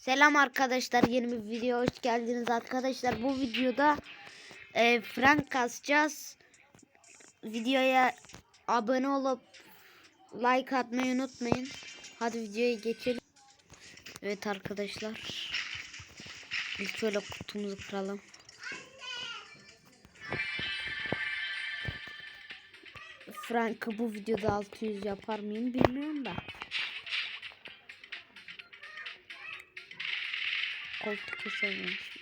Selam arkadaşlar yeni bir video hoş geldiniz arkadaşlar. Bu videoda e, frank kasacağız. Videoya abone olup like atmayı unutmayın. Hadi videoya geçelim. Evet arkadaşlar. İlk şöyle kutumuzu kıralım. Frank'ı bu videoda 600 yapar mıyım bilmiyorum da. Koltuk kesememiş.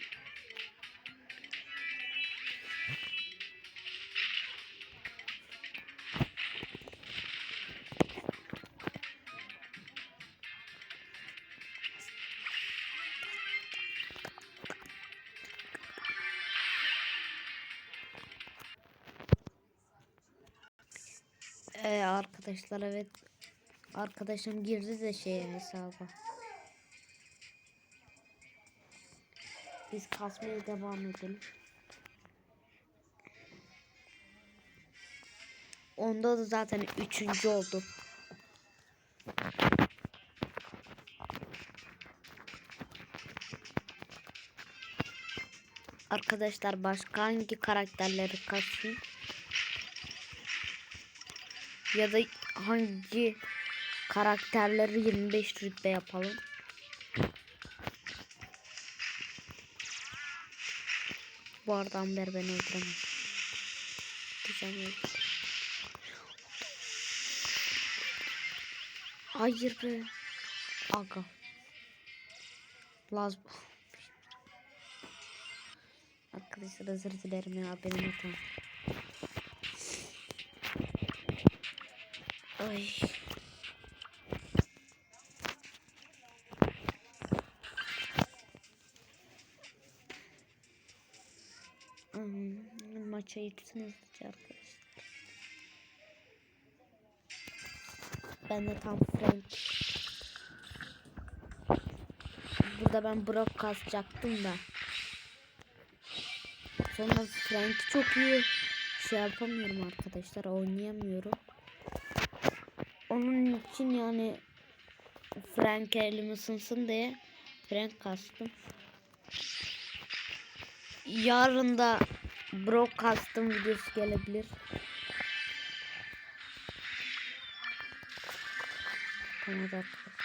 Ee, arkadaşlar evet arkadaşım girdi de şeye hesaba. Biz kasmaya devam edelim. Onda da zaten üçüncü oldum. Arkadaşlar başka hangi karakterleri kasayım? Ya da hangi karakterleri 25 rütbe yapalım? Bu arada Amber beni öldüremez. Diyeceğim öldür. Hayır be. Aga. Lazım. Arkadaşlar özür dilerim ya benim hatam. Ay. Maça yetsin hızlıca arkadaşlar. Ben de tam Frank. Burada ben Brock kasacaktım da. Sonra Frank çok iyi. Şey yapamıyorum arkadaşlar oynayamıyorum. Onun için yani Frank elim ısınsın diye Frank kastım. Yarın da Brock videosu gelebilir. Tamam arkadaşlar.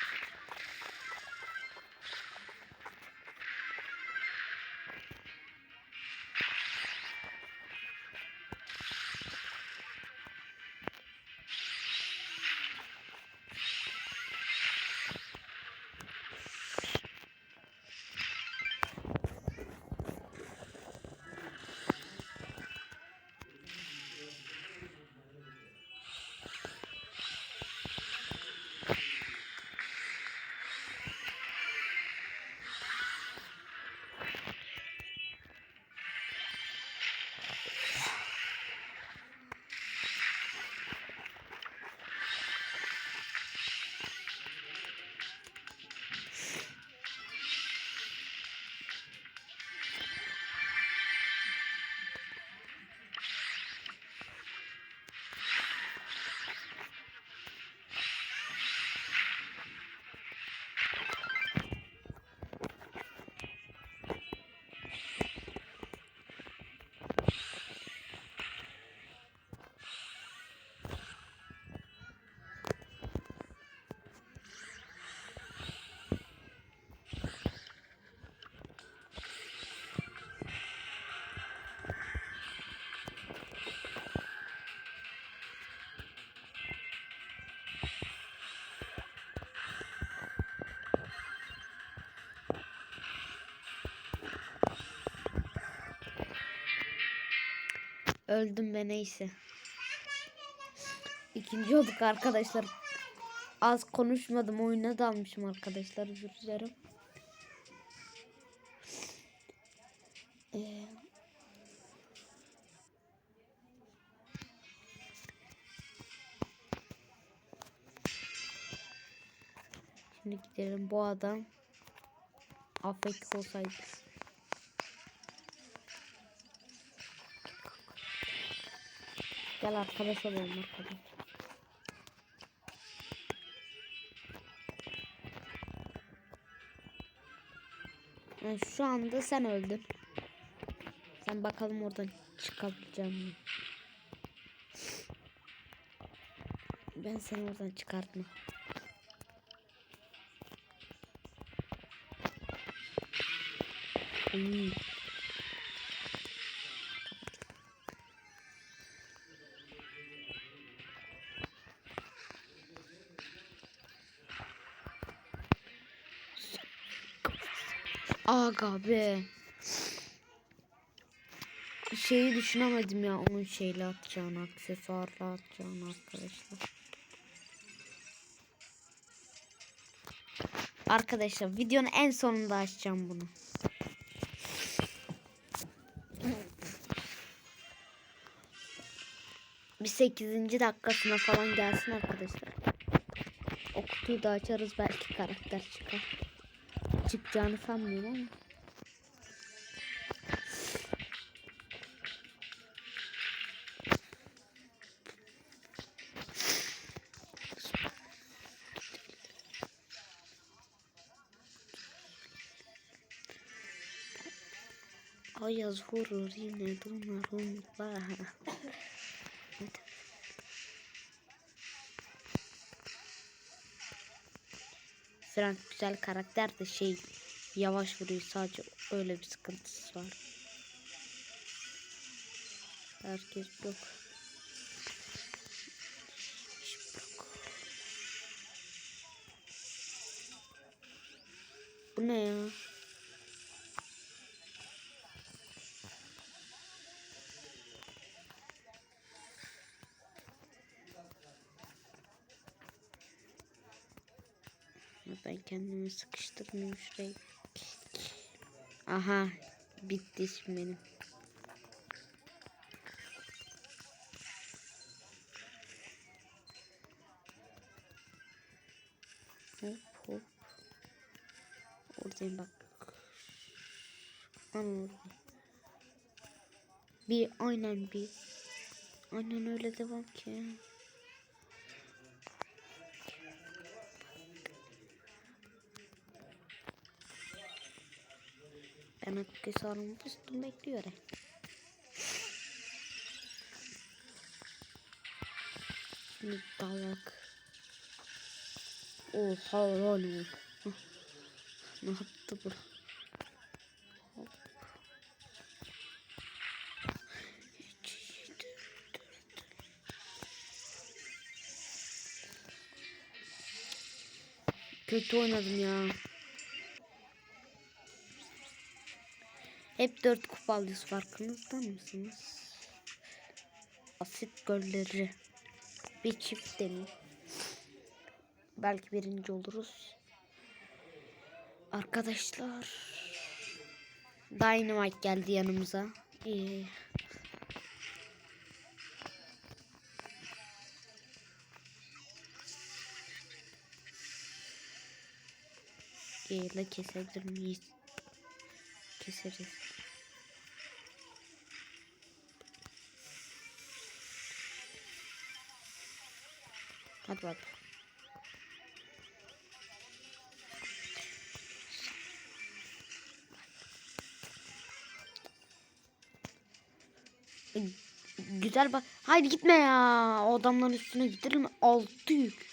Öldüm be neyse. İkinci olduk arkadaşlar. Az konuşmadım oyuna dalmışım arkadaşlar özür dilerim. Ee, Şimdi gidelim bu adam Afrika olsaydı. Gel arkadaş olalım arkadaş. Şu anda sen öldün. Sen bakalım oradan çıkabileceğim mi? Ben seni oradan çıkartma. Uy. Aga be. Şeyi düşünemedim ya onun şeyle atacağını, aksesuarla atacağını arkadaşlar. Arkadaşlar videonun en sonunda açacağım bunu. Bir 8. dakikasına falan gelsin arkadaşlar. O kutuyu da açarız belki karakter çıkar. Çıkacağını sanmıyorum ama. Vurur yine donarım var. Frank güzel karakter de şey yavaş vuruyor sadece öyle bir sıkıntısı var. Herkes blok. Bu ne ya? Ben kendimi sıkıştırmayayım şurayı. Aha bitti şimdi benim. Hop hop. Oradayım bak. Anladım. Bir aynen bir. Aynen öyle devam ki. Aksesuarımı fıstım bekliyorum. Şimdi dalak. Oha lan o. Ne yaptı bu? Kötü oynadım ya. Hep dört kupa alıyoruz farkınızda mısınız? Asit golleri. Bir çift demir. Belki birinci oluruz. Arkadaşlar. Dynamite geldi yanımıza. İyi. Gale kesebilir miyiz? Keseriz. Hadi bak. Güzel bak. Haydi gitme ya. O adamların üstüne gidelim? Altı yük.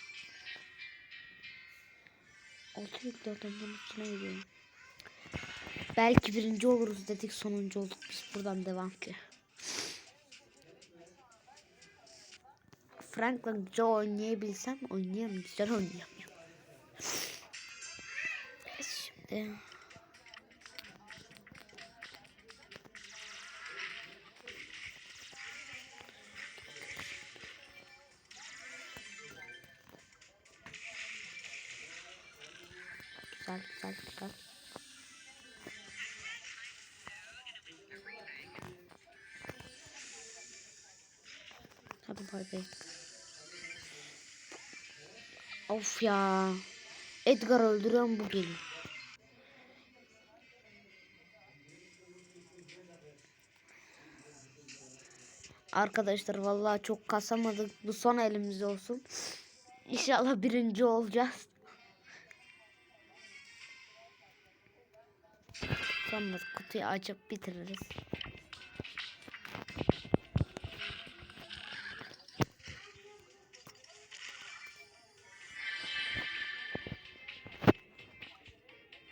Altı yüklü adamların üstüne gidiyorum. Belki birinci oluruz dedik sonuncu olduk. Biz buradan devam ki. Frank'la güzel oynayabilsem oynayamam. Güzel oynayamıyorum. Şimdi Güzel güzel güzel. Hadi bay bay. Of ya. Edgar öldürüyorum bu geliyor. Arkadaşlar vallahi çok kasamadık. Bu son elimizde olsun. İnşallah birinci olacağız. Sonra kutuyu açıp bitiririz.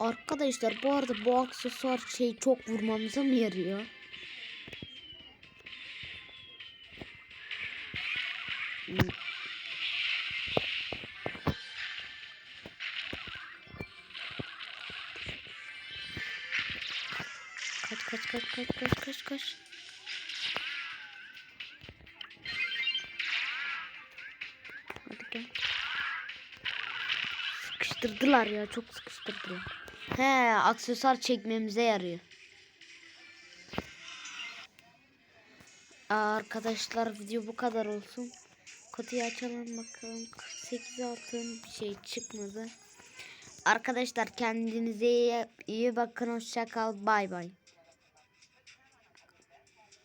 Arkadaşlar bu arada bu aksesuar şey çok vurmamıza mı yarıyor? Kaç kaç kaç kaç kaç kaç kaç. Hadi gel. Sıkıştırdılar ya çok sıkıştırdılar. He aksesuar çekmemize yarıyor. Arkadaşlar video bu kadar olsun. Kutuyu açalım bakalım. 48 altın bir şey çıkmadı. Arkadaşlar kendinize iyi, iyi bakın. Hoşça kal. Bay bay.